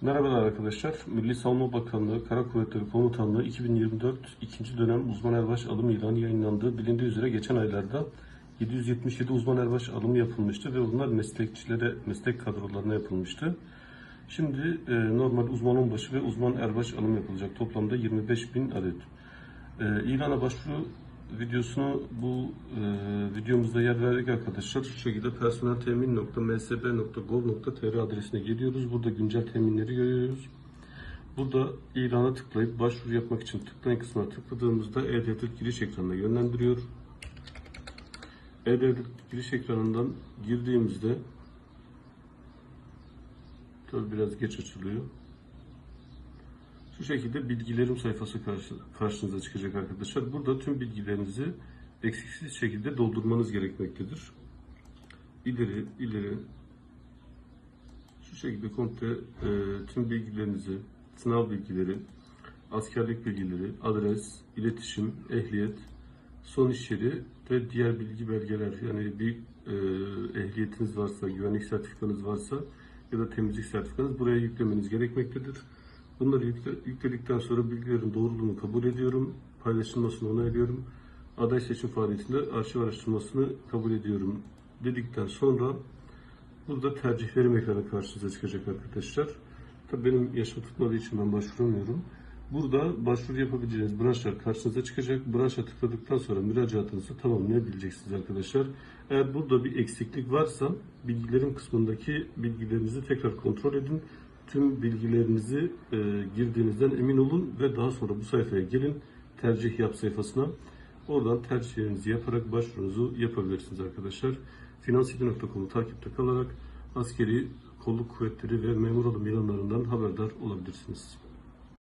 Merhabalar arkadaşlar. Milli Savunma Bakanlığı Kara Kuvvetleri Komutanlığı 2024 ikinci dönem uzman erbaş alım ilanı yayınlandı. Bilindiği üzere geçen aylarda 777 uzman erbaş alımı yapılmıştı ve bunlar meslekçilere, meslek kadrolarına yapılmıştı. Şimdi e, normal uzman onbaşı ve uzman erbaş alım yapılacak. Toplamda 25 bin adet. E, ilana başvuru videosunu bu e, videomuzda yer verdik arkadaşlar. Şu şekilde personeltemin.msb.gov.tr adresine geliyoruz. Burada güncel teminleri görüyoruz. Burada ilana tıklayıp başvuru yapmak için tıklayın kısmına tıkladığımızda E-Devlet giriş ekranına yönlendiriyor. E-Devlet giriş ekranından girdiğimizde tabi biraz geç açılıyor. Şu şekilde bilgilerim sayfası karşı, karşınıza çıkacak arkadaşlar. Burada tüm bilgilerinizi eksiksiz şekilde doldurmanız gerekmektedir. İleri, ileri. Şu şekilde komple e, tüm bilgilerinizi, sınav bilgileri, askerlik bilgileri, adres, iletişim, ehliyet, son iş yeri ve diğer bilgi belgeler. Yani bir e, ehliyetiniz varsa, güvenlik sertifikanız varsa ya da temizlik sertifikanız buraya yüklemeniz gerekmektedir. Bunları yükle- yükledikten sonra bilgilerin doğruluğunu kabul ediyorum. Paylaşılmasını onaylıyorum. Aday seçim faaliyetinde arşiv araştırmasını kabul ediyorum dedikten sonra burada tercihlerim ekranı karşınıza çıkacak arkadaşlar. Tabii benim yaşım tutmadığı için ben başvuramıyorum. Burada başvuru yapabileceğiniz branşlar karşınıza çıkacak. Branşa tıkladıktan sonra müracaatınızı tamamlayabileceksiniz arkadaşlar. Eğer burada bir eksiklik varsa bilgilerim kısmındaki bilgilerinizi tekrar kontrol edin. Tüm bilgilerinizi e, girdiğinizden emin olun ve daha sonra bu sayfaya gelin. Tercih yap sayfasına. Oradan tercihlerinizi yaparak başvurunuzu yapabilirsiniz arkadaşlar. Finansiyeli.com'u takipte kalarak askeri kolluk kuvvetleri ve memur alım ilanlarından haberdar olabilirsiniz.